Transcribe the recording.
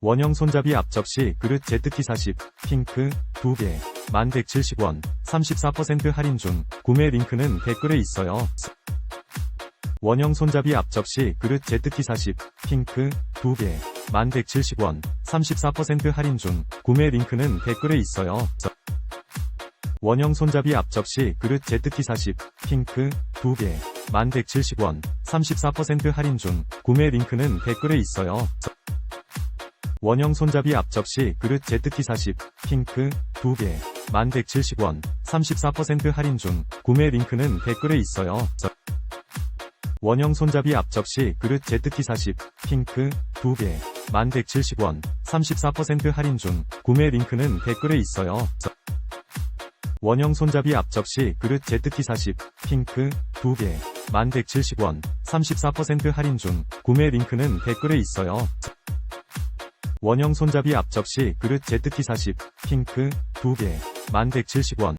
원형 손잡이 앞접 시 그릇 제트키 40, 핑크, 2개, 1170원, 34% 할인 중, 구매 링크는 댓글에 있어요. 원형 손잡이 앞접 시 그릇 제트키 40, 핑크, 2개, 1170원, 34% 할인 중, 구매 링크는 댓글에 있어요. 원형 손잡이 앞접 시 그릇 제트키 40, 핑크, 2개, 1170원, 34% 할인 중, 구매 링크는 댓글에 있어요. 원형 손잡이 앞접시 그릇 제트키 40, 핑크, 2개, 1170원, 34% 할인 중, 구매 링크는 댓글에 있어요. 원형 손잡이 앞접시 그릇 제트키 40, 핑크, 2개, 1170원, 34% 할인 중, 구매 링크는 댓글에 있어요. 원형 손잡이 앞접시 그릇 제트키 40, 핑크, 2개, 1170원, 34% 할인 중, 구매 링크는 댓글에 있어요. 원형 손잡이 앞접시 그릇 제트키 40, 핑크, 2개, 1170원,